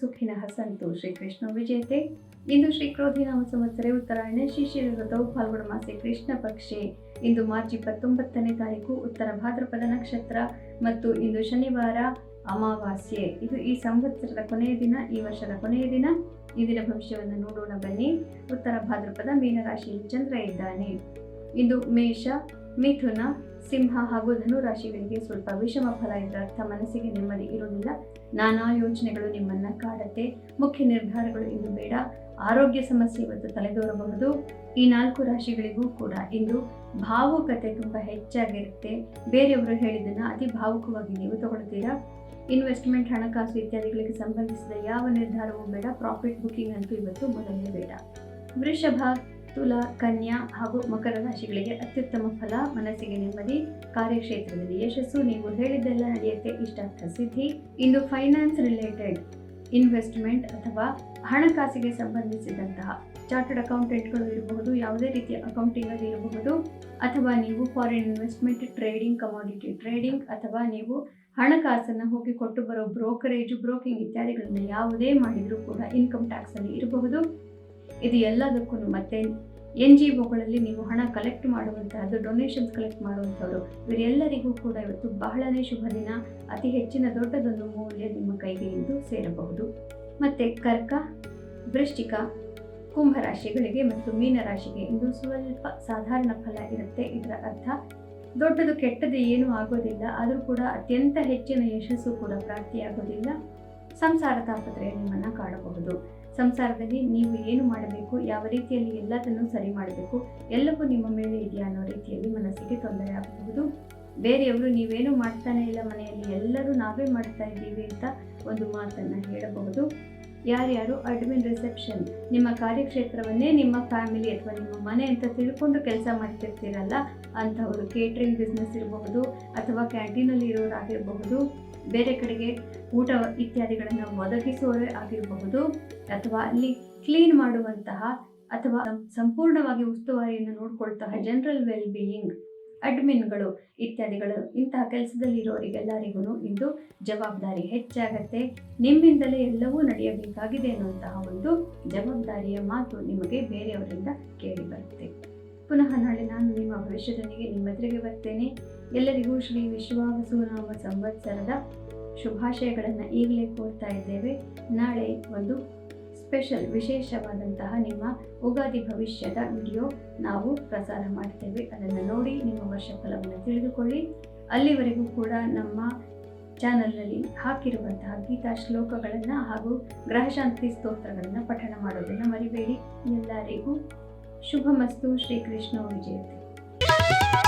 ಸುಖಿನಃ ಸಂತು. ಶ್ರೀಕೃಷ್ಣ ವಿಜಯತೆ ಇಂದು ಶ್ರೀ ಕ್ರೋಧಿನಾಮ ಸಂವತ್ಸರೆ ಉತ್ತರಾಯಣ. ಶಿಶಿರ ಋತವು ಫಾಲ್ಗುಣ ಮಾಸೆ ಕೃಷ್ಣ ಪಕ್ಷೆ. ಇಂದು ಮಾರ್ಚ್ ಇಪ್ಪತ್ತೊಂಬತ್ತನೇ ತಾರೀಕು ಉತ್ತರ ಭಾದ್ರಪದ ನಕ್ಷತ್ರ ಮತ್ತು ಇಂದು ಶನಿವಾರ ಅಮಾವಾಸ್ಯೆ. ಇದು ಈ ಸಂವತ್ಸರದ ಕೊನೆಯ ದಿನ, ಈ ವರ್ಷದ ಕೊನೆಯ ದಿನ. ಈ ಭವಿಷ್ಯವನ್ನು ನೋಡೋಣ ಬನ್ನಿ. ಉತ್ತರ ಭಾದ್ರಪದ ಮೀನರಾಶಿಯಲ್ಲಿ ಚಂದ್ರ ಇದ್ದಾನೆ. ಇಂದು ಮೇಷ ಮಿಥುನ, ಸಿಂಹ ಹಾಗೂ ಧನು ರಾಶಿಗಳಿಗೆ ಸ್ವಲ್ಪ ವಿಷಮ ಫಲ ಇದರರ್ಥ ಮನಸ್ಸಿಗೆ ನೆಮ್ಮದಿ ಇರುವುದಿಲ್ಲ. ನಾನಾ ಯೋಚನೆಗಳು ನಿಮ್ಮನ್ನ ಕಾಡತ್ತೆ. ಮುಖ್ಯ ನಿರ್ಧಾರಗಳು ಇಂದು ಬೇಡ. ಆರೋಗ್ಯ ಸಮಸ್ಯೆ ಇವತ್ತು ತಲೆದೋರಬಹುದು. ಈ ನಾಲ್ಕು ರಾಶಿಗಳಿಗೂ ಕೂಡ ಇಂದು ಭಾವುಕತೆ ತುಂಬ ಹೆಚ್ಚಾಗಿರುತ್ತೆ. ಬೇರೆಯವರು ಹೇಳಿದ್ದನ್ನ ಅತಿ ಭಾವುಕವಾಗಿ ನೀವು ತಗೊಳ್ತೀರಾ? ಇನ್ವೆಸ್ಟ್ಮೆಂಟ್, ಹಣಕಾಸು ಇತ್ಯಾದಿಗಳಿಗೆ ಸಂಬಂಧಿಸಿದ ಯಾವ ನಿರ್ಧಾರವೂ ಬೇಡ. ಪ್ರಾಫಿಟ್, ಬುಕಿಂಗ್ ಅಂತೂ ಇವತ್ತು ಮೊದಲೇ ಬೇಡ. ವೃಷಭ ತುಲಾ ಕನ್ಯಾ ಹಾಗೂ ಮಕರ ರಾಶಿಗಳಿಗೆ ಅತ್ಯುತ್ತಮ ಫಲ, ಮನಸ್ಸಿಗೆ ನೆಮ್ಮದಿ, ಕಾರ್ಯಕ್ಷೇತ್ರದಲ್ಲಿ ಯಶಸ್ಸು, ನೀವು ಹೇಳಿದ್ದೆಲ್ಲ ನಡೆಯುತ್ತೆ. ಇಷ್ಟಾರ್ಥ ಸಿದ್ಧಿ. ಇಂದು ಫೈನಾನ್ಸ್ ರಿಲೇಟೆಡ್ ಇನ್ವೆಸ್ಟ್ಮೆಂಟ್ ಅಥವಾ ಹಣಕಾಸಿಗೆ ಸಂಬಂಧಿಸಿದಂತಹ ಚಾರ್ಟರ್ಡ್ ಅಕೌಂಟೆಂಟ್ಗಳು ಇರಬಹುದು, ಯಾವುದೇ ರೀತಿಯ ಅಕೌಂಟಿಂಗ್ ಅಲ್ಲಿ ಇರಬಹುದು. ಅಥವಾ ನೀವು foreign investment trading commodity trading ಅಥವಾ ನೀವು ಹಣಕಾಸನ್ನು ಹೋಗಿ ಕೊಟ್ಟು ಬರೋ ಬ್ರೋಕರೇಜ್ ಬ್ರೋಕಿಂಗ್ ಇತ್ಯಾದಿಗಳನ್ನು ಯಾವುದೇ ಮಾಡಿದರೂ ಕೂಡ ಇನ್ಕಮ್ ಟ್ಯಾಕ್ಸ್ ಅಲ್ಲಿ ಇರಬಹುದು. ಇದು ಎಲ್ಲದಕ್ಕೂ ಮತ್ತೆ ಎನ್ ಜಿ ಒಗಳಲ್ಲಿ ನೀವು ಹಣ ಕಲೆಕ್ಟ್ ಮಾಡುವಂತಹದ್ದು ಡೊನೇಷನ್ಸ್ ಕಲೆಕ್ಟ್ ಮಾಡುವಂಥವ್ರು ಇವರೆಲ್ಲರಿಗೂ ಕೂಡ ಇವತ್ತು ಬಹಳನೇ ಶುಭ ದಿನ ಅತಿ ಹೆಚ್ಚಿನ ದೊಡ್ಡದೊಂದು ಮೌಲ್ಯ ನಿಮ್ಮ ಕೈಗೆ ಇಂದು ಸೇರಬಹುದು. ಮತ್ತೆ ಕರ್ಕ, ವೃಶ್ಚಿಕ, ಕುಂಭರಾಶಿಗಳಿಗೆ ಮತ್ತು ಮೀನರಾಶಿಗೆ ಇಂದು ಸ್ವಲ್ಪ ಸಾಧಾರಣ ಫಲ ಇರುತ್ತೆ. ಇದರ ಅರ್ಥ, ದೊಡ್ಡದು ಕೆಟ್ಟದ್ದು ಏನೂ ಆಗೋದಿಲ್ಲ. ಆದರೂ ಕೂಡ ಅತ್ಯಂತ ಹೆಚ್ಚಿನ ಯಶಸ್ಸು ಕೂಡ ಪ್ರಾಪ್ತಿಯಾಗೋದಿಲ್ಲ. ಸಂಸಾರ ತಾಪತ್ರೆಯ ನಿಮ್ಮನ್ನು ಕಾಡಬಹುದು. ಸಂಸಾರದಲ್ಲಿ ನೀವು ಏನು ಮಾಡಬೇಕು, ಯಾವ ರೀತಿಯಲ್ಲಿ ಎಲ್ಲದನ್ನು ಸರಿ ಮಾಡಬೇಕು, ಎಲ್ಲವೂ ನಿಮ್ಮ ಮೇಲೆ ಇದೆಯಾ ಅನ್ನೋ ರೀತಿಯಲ್ಲಿ ಮನಸ್ಸಿಗೆ ತೊಂದರೆ ಆಗಬಹುದು. ಬೇರೆಯವರು ನೀವೇನು ಮಾಡ್ತಾನೆ ಇಲ್ಲ ಮನೆಯಲ್ಲಿ, ಎಲ್ಲರೂ ನಾವೇ ಮಾಡ್ತಾ ಇದ್ದೀವಿ ಅಂತ ಒಂದು ಮಾತನ್ನು ಹೇಳಬಹುದು. ಯಾರ್ಯಾರು ಅಡ್ಮಿನ್ ರಿಸೆಪ್ಷನ್ ನಿಮ್ಮ ಕಾರ್ಯಕ್ಷೇತ್ರವನ್ನೇ, ನಿಮ್ಮ ಫ್ಯಾಮಿಲಿ ಅಥವಾ ನಿಮ್ಮ ಮನೆ ಅಂತ ತಿಳ್ಕೊಂಡು ಕೆಲಸ ಮಾಡ್ತಿರ್ತೀರಲ್ಲ, ಅಂಥವರು ಕೇಟ್ರಿಂಗ್ ಬಿಸ್ನೆಸ್ ಇರಬಹುದು ಅಥವಾ ಕ್ಯಾಂಟೀನಲ್ಲಿ ಇರೋರಾಗಿರಬಹುದು, ಬೇರೆ ಕಡೆಗೆ ಊಟ ಇತ್ಯಾದಿಗಳನ್ನು ಒದಗಿಸೋರೇ ಆಗಿರಬಹುದು, ಅಥವಾ ಅಲ್ಲಿ ಕ್ಲೀನ್ ಮಾಡುವಂತಹ ಅಥವಾ ಸಂಪೂರ್ಣವಾಗಿ ಉಸ್ತುವಾರಿಯನ್ನು ನೋಡ್ಕೊಳ್ತಾ ಜನರಲ್ ವೆಲ್ ಬೀಯಿಂಗ್ ಅಡ್ಮಿನ್ಗಳು ಇತ್ಯಾದಿಗಳು ಇಂತಹ ಕೆಲಸದಲ್ಲಿ ಇರೋರಿಗೆಲ್ಲರಿಗೂ ಇಂದು ಜವಾಬ್ದಾರಿ ಹೆಚ್ಚಾಗತ್ತೆ. ನಿಮ್ಮಿಂದಲೇ ಎಲ್ಲವೂ ನಡೆಯಬೇಕಾಗಿದೆ ಅನ್ನುವಂತಹ ಒಂದು ಜವಾಬ್ದಾರಿಯ ಮಾತು ನಿಮಗೆ ಬೇರೆಯವರಿಂದ ಕೇಳಿ ಬರುತ್ತೆ. ಪುನಃ ನಾಳೆ ನಾನು ನಿಮ್ಮ ಭವಿಷ್ಯದೊಂದಿಗೆ ನಿಮ್ಮ ಎದುರಿಗೆ ಬರ್ತೇನೆ. ಎಲ್ಲರಿಗೂ ಶ್ರೀ ವಿಶ್ವಾವಸುನಾಮ ಸಂವತ್ಸರದ ಶುಭಾಶಯಗಳನ್ನು ಈಗಲೇ ಕೋರ್ತಾ ಇದ್ದೇವೆ. ನಾಳೆ ಒಂದು ಸ್ಪೆಷಲ್ ವಿಶೇಷವಾದಂತಹ ನಿಮ್ಮ ಉಗಾದಿ ಭವಿಷ್ಯದ ವಿಡಿಯೋ ನಾವು ಪ್ರಸಾರ ಮಾಡ್ತೇವೆ. ಅದನ್ನು ನೋಡಿ ನಿಮ್ಮ ವರ್ಷ ಫಲವನ್ನು ತಿಳಿದುಕೊಳ್ಳಿ. ಅಲ್ಲಿವರೆಗೂ ಕೂಡ ನಮ್ಮ ಚಾನಲ್ನಲ್ಲಿ ಹಾಕಿರುವಂತಹ ಗೀತಾ ಶ್ಲೋಕಗಳನ್ನು ಹಾಗೂ ಗ್ರಹಶಾಂತಿ ಸ್ತೋತ್ರಗಳನ್ನು ಪಠಣ ಮಾಡೋದನ್ನು ಮರಿಬೇಡಿ. ಎಲ್ಲರಿಗೂ ಶುಭಮಸ್ತು. ಶ್ರೀಕೃಷ್ಣ ವಿಜಯತೆ.